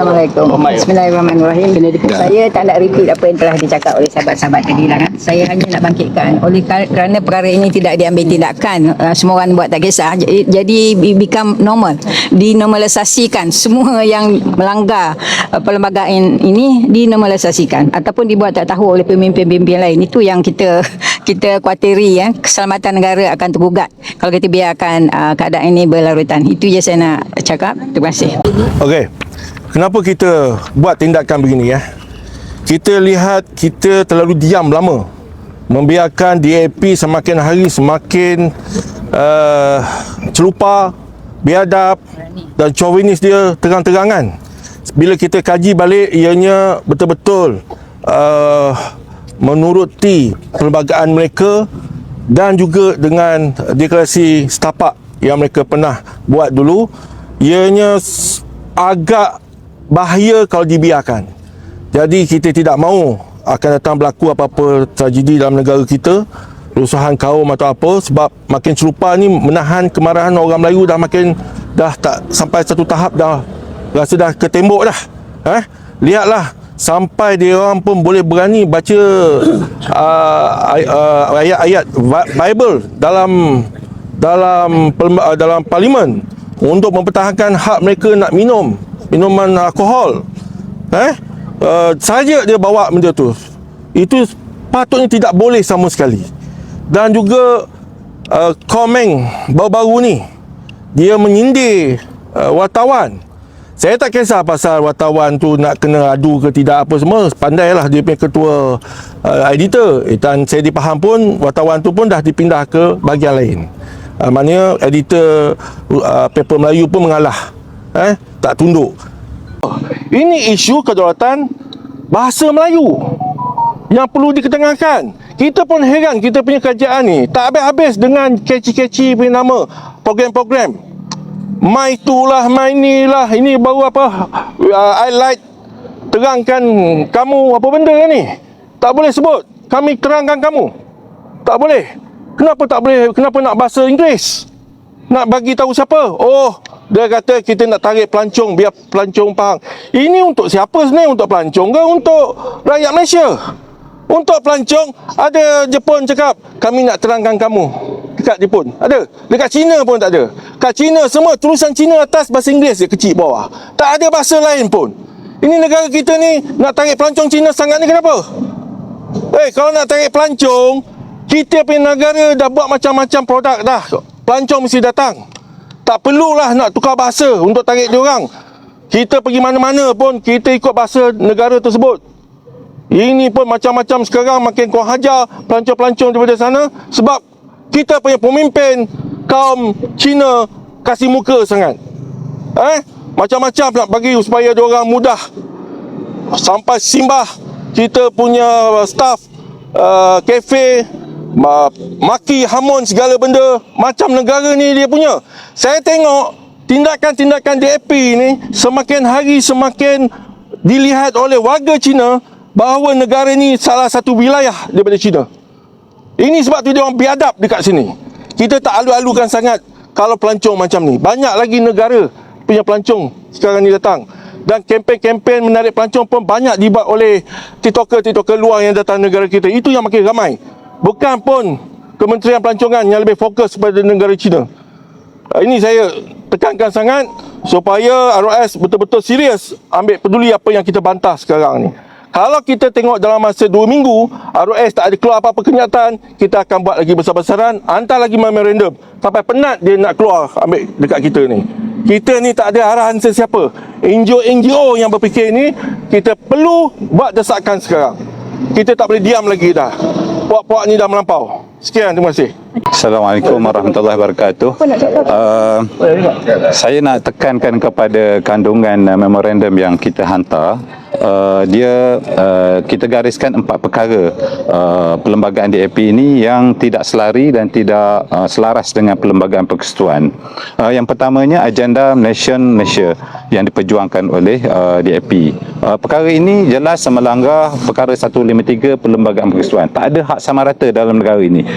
Assalamualaikum. Bismillahirrahmanirrahim. Saya tak nak repeat apa yang telah dicakap oleh sahabat-sahabat tadi lah kan. Saya hanya nak bangkitkan oleh kerana perkara ini tidak diambil tindakan. Uh, semua orang buat tak kisah. Jadi become normal. Dinormalisasikan semua yang melanggar uh, perlembagaan ini dinormalisasikan ataupun dibuat tak tahu oleh pemimpin-pemimpin lain. Itu yang kita kita kuatiri ya. Keselamatan negara akan tergugat kalau kita biarkan uh, keadaan ini berlarutan. Itu je saya nak cakap. Terima kasih. Okey. Kenapa kita buat tindakan begini ya? Kita lihat kita terlalu diam lama. Membiarkan DAP semakin hari semakin uh, celupa, biadab dan chauvinis dia terang-terangan. Bila kita kaji balik ianya betul-betul uh, menuruti perlembagaan mereka dan juga dengan deklarasi setapak yang mereka pernah buat dulu ianya agak bahaya kalau dibiarkan. Jadi kita tidak mahu akan datang berlaku apa-apa tragedi dalam negara kita, rusuhan kaum atau apa sebab makin celupa ni menahan kemarahan orang Melayu dah makin dah tak sampai satu tahap dah rasa dah ke tembok dah. Eh? Lihatlah sampai dia orang pun boleh berani baca uh, ay- ayat-ayat Bi- Bible dalam dalam dalam parlimen untuk mempertahankan hak mereka nak minum minuman alkohol. Eh? Uh, saja dia bawa benda tu. Itu patutnya tidak boleh sama sekali. Dan juga uh, Komeng baru-baru ni dia menyindir uh, wartawan. Saya tak kisah pasal wartawan tu nak kena adu ke tidak apa semua. Pandailah dia punya ketua uh, editor. Dan saya dipaham pun wartawan tu pun dah dipindah ke bahagian lain. Uh, maknanya editor uh, paper Melayu pun mengalah. Eh, tak tunduk. Ini isu kedaulatan bahasa Melayu yang perlu diketengahkan. Kita pun heran kita punya kerajaan ni tak habis-habis dengan catchy-catchy punya nama program-program. My itulah, my ni lah, ini baru apa uh, I like terangkan kamu apa benda ni. Tak boleh sebut. Kami terangkan kamu. Tak boleh. Kenapa tak boleh? Kenapa nak bahasa Inggeris? Nak bagi tahu siapa? Oh, dia kata kita nak tarik pelancong biar pelancong faham. Ini untuk siapa sebenarnya? Untuk pelancong ke untuk rakyat Malaysia? Untuk pelancong ada Jepun cakap kami nak terangkan kamu dekat Jepun. Ada. Dekat China pun tak ada. Kat China semua tulisan China atas bahasa Inggeris je kecil bawah. Tak ada bahasa lain pun. Ini negara kita ni nak tarik pelancong China sangat ni kenapa? Eh kalau nak tarik pelancong kita punya negara dah buat macam-macam produk dah. Pelancong mesti datang. Tak perlulah nak tukar bahasa untuk tarik dia orang. Kita pergi mana-mana pun kita ikut bahasa negara tersebut. Ini pun macam-macam sekarang makin kurang hajar pelancong-pelancong daripada sana sebab kita punya pemimpin kaum Cina kasih muka sangat. Eh? Macam-macam nak bagi supaya dia orang mudah sampai simbah kita punya staff uh, kafe ma- maki hamun segala benda macam negara ni dia punya. Saya tengok tindakan-tindakan DAP ni semakin hari semakin dilihat oleh warga Cina bahawa negara ni salah satu wilayah daripada Cina. Ini sebab tu dia orang biadab dekat sini. Kita tak alu-alukan sangat kalau pelancong macam ni. Banyak lagi negara punya pelancong sekarang ni datang. Dan kempen-kempen menarik pelancong pun banyak dibuat oleh tiktoker-tiktoker luar yang datang negara kita. Itu yang makin ramai. Bukan pun Kementerian Pelancongan yang lebih fokus pada negara China. Ah, Ini saya tekankan sangat supaya ROS betul-betul serius ambil peduli apa yang kita bantah sekarang ni. Kalau kita tengok dalam masa 2 minggu ROS tak ada keluar apa-apa kenyataan Kita akan buat lagi besar-besaran Hantar lagi memorandum. Sampai penat dia nak keluar ambil dekat kita ni. Kita ni tak ada arahan sesiapa. NGO-NGO yang berfikir ni Kita perlu buat desakan sekarang. Kita tak boleh diam lagi dah Puak-puak ni dah melampau Sekian, terima kasih Assalamualaikum warahmatullahi wabarakatuh. Uh, saya nak tekankan kepada kandungan uh, memorandum yang kita hantar. Uh, dia uh, kita gariskan empat perkara uh, perlembagaan DAP ini yang tidak selari dan tidak uh, selaras dengan perlembagaan persekutuan. Uh, yang pertamanya agenda Nation Malaysia yang diperjuangkan oleh uh, DAP. Uh, perkara ini jelas melanggar perkara 153 perlembagaan persekutuan. Tak ada hak sama rata dalam negara ini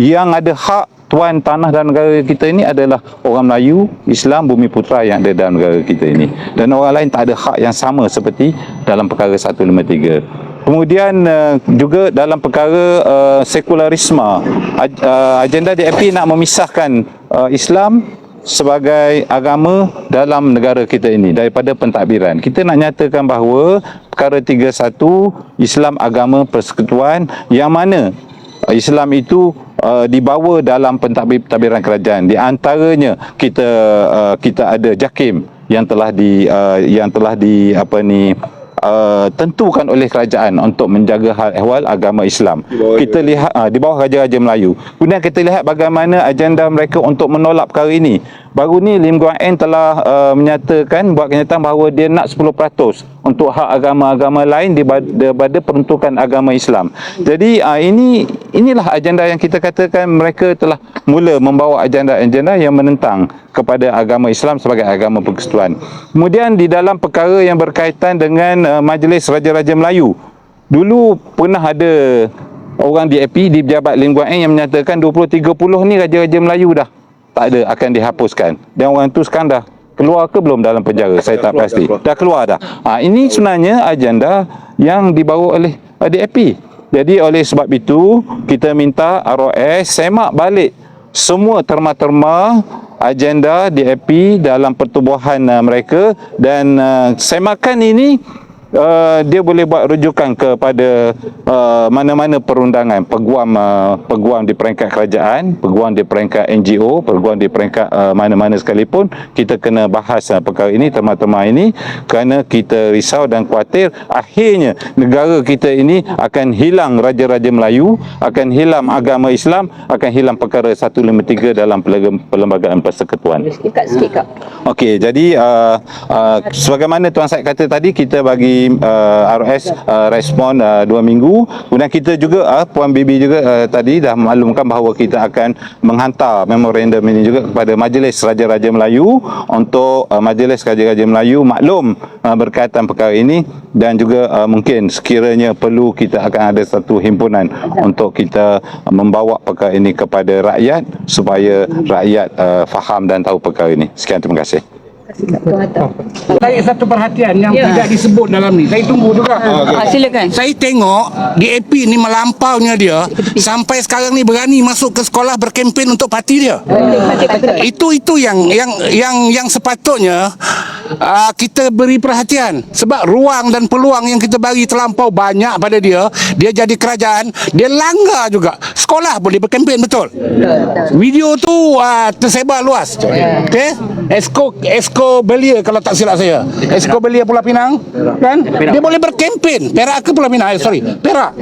yang ada hak tuan tanah dan negara kita ini adalah orang Melayu, Islam, Bumi Putra yang ada dalam negara kita ini. Dan orang lain tak ada hak yang sama seperti dalam perkara 153. Kemudian uh, juga dalam perkara uh, sekularisme, uh, agenda DAP nak memisahkan Islam sebagai agama dalam negara kita ini daripada pentadbiran. Kita nak nyatakan bahawa perkara 31 Islam agama persekutuan yang mana Islam itu uh, dibawa dalam pentadbiran kerajaan. Di antaranya kita uh, kita ada JAKIM yang telah di uh, yang telah di apa ni uh, tentukan oleh kerajaan untuk menjaga hal ehwal agama Islam. Kita lihat uh, di bawah Raja-Raja Melayu. Kemudian kita lihat bagaimana agenda mereka untuk menolak perkara ini. Baru ni Lim Guang Eng telah uh, menyatakan buat kenyataan bahawa dia nak 10% untuk hak agama-agama lain daripada peruntukan agama Islam. Jadi uh, ini inilah agenda yang kita katakan mereka telah mula membawa agenda-agenda yang menentang kepada agama Islam sebagai agama persekutuan. Kemudian di dalam perkara yang berkaitan dengan uh, Majlis Raja-Raja Melayu. Dulu pernah ada orang DAP di Pejabat Lim Guang Eng yang menyatakan 20 30 ni Raja-Raja Melayu dah tak ada akan dihapuskan. Dan orang tu sekarang dah keluar ke belum dalam penjara? Saya tak keluar, pasti. dah keluar. Dah keluar dah. Ha, ini sebenarnya agenda yang dibawa oleh uh, DAP. Jadi oleh sebab itu kita minta ROS semak balik semua terma-terma agenda DAP dalam pertubuhan uh, mereka dan uh, semakan ini uh, dia boleh buat rujukan kepada uh, mana-mana perundangan peguam uh, peguam di peringkat kerajaan, peguam di peringkat NGO, peguam di peringkat uh, mana-mana sekalipun kita kena bahas uh, perkara ini terma-terma ini kerana kita risau dan khawatir akhirnya negara kita ini akan hilang raja-raja Melayu, akan hilang agama Islam, akan hilang perkara 153 dalam perlembagaan persekutuan. Sikit kak, sikit kak. Okey, jadi uh, uh, sebagaimana Tuan Syed kata tadi, kita bagi uh, RS uh, respon uh, dua minggu. Kemudian kita juga, uh, Puan Bibi juga uh, tadi dah maklumkan bahawa kita akan menghantar memorandum ini juga kepada Majlis Raja-Raja Melayu untuk uh, Majlis Raja-Raja Melayu maklum uh, berkaitan perkara ini dan juga uh, mungkin sekiranya perlu kita akan ada satu himpunan untuk kita uh, membawa perkara ini kepada rakyat supaya rakyat uh, faham dan tahu perkara ini. Sekian terima kasih. Saya satu perhatian yang Ya. tidak disebut dalam ni. Saya tunggu juga. Ah, silakan. Saya tengok DAP ni melampaunya dia sampai sekarang ni berani masuk ke sekolah berkempen untuk parti dia. Itu itu yang yang yang yang sepatutnya uh, kita beri perhatian sebab ruang dan peluang yang kita bagi terlampau banyak pada dia, dia jadi kerajaan, dia langgar juga. Sekolah boleh berkempen betul. Video tu uh, tersebar luas. Okey? Esko Esko Belia kalau tak silap saya. Esko Belia Pulau Pinang kan? Dia boleh berkempen. Perak ke Pulau Pinang? Eh, sorry. Perak.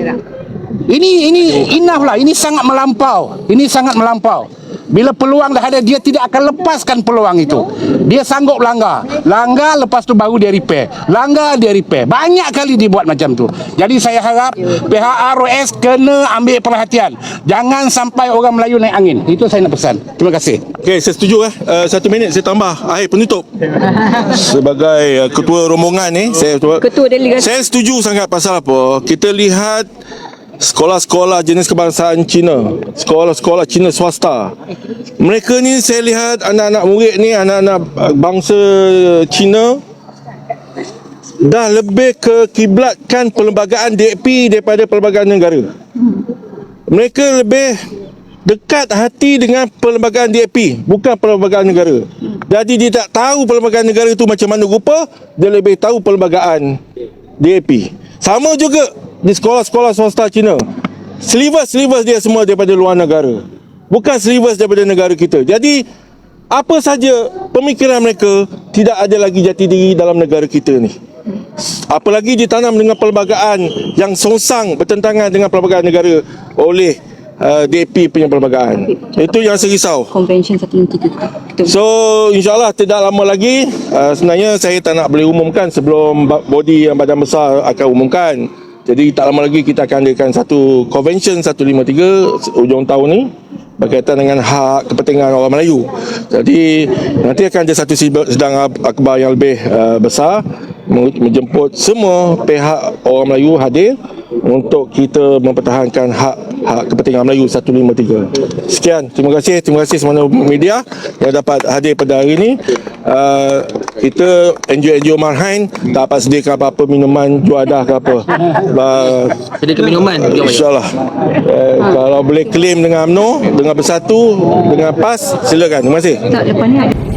Ini ini enough lah. Ini sangat melampau. Ini sangat melampau. Bila peluang dah ada dia tidak akan lepaskan peluang itu. Dia sanggup langgar. Langgar lepas tu baru dia repair. Langgar dia repair. Banyak kali dibuat macam tu. Jadi saya harap pihak ROS kena ambil perhatian. Jangan sampai orang Melayu naik angin. Itu saya nak pesan. Terima kasih. Okey, saya setuju eh. Uh, satu minit saya tambah akhir penutup. Sebagai uh, ketua rombongan ni, saya Ketua delegasi. Saya setuju sangat pasal apa? Kita lihat sekolah-sekolah jenis kebangsaan Cina, sekolah-sekolah Cina swasta. Mereka ni saya lihat anak-anak murid ni, anak-anak bangsa Cina dah lebih ke kiblatkan perlembagaan DAP daripada perlembagaan negara. Mereka lebih dekat hati dengan perlembagaan DAP bukan perlembagaan negara. Jadi dia tak tahu perlembagaan negara itu macam mana rupa, dia lebih tahu perlembagaan DAP. Sama juga di sekolah-sekolah swasta Cina. Syllabus-syllabus dia semua daripada luar negara. Bukan syllabus daripada negara kita. Jadi apa saja pemikiran mereka tidak ada lagi jati diri dalam negara kita ni. Apalagi ditanam dengan perlembagaan yang songsang bertentangan dengan perlembagaan negara oleh uh, DAP punya perlembagaan. Itu yang saya risau. Convention 153. So insyaAllah tidak lama lagi uh, Sebenarnya saya tak nak boleh umumkan Sebelum body yang badan besar akan umumkan Jadi tak lama lagi kita akan adakan satu Convention 153 Ujung tahun ni Berkaitan dengan hak kepentingan orang Melayu. Jadi nanti akan ada satu sidang sidang ak- akbar yang lebih uh, besar men- Menjemput semua pihak orang Melayu hadir Untuk kita mempertahankan hak Hak Kepentingan Melayu 153. Sekian, terima kasih, terima kasih semua media yang dapat hadir pada hari ini. Uh, kita NGO-NGO Marhain tak dapat sediakan apa-apa minuman juadah ke apa. Uh, Sediakan minuman. InsyaAllah uh, Kalau boleh claim dengan UMNO Dengan bersatu Dengan PAS Silakan Terima kasih Tak, lepas ni ada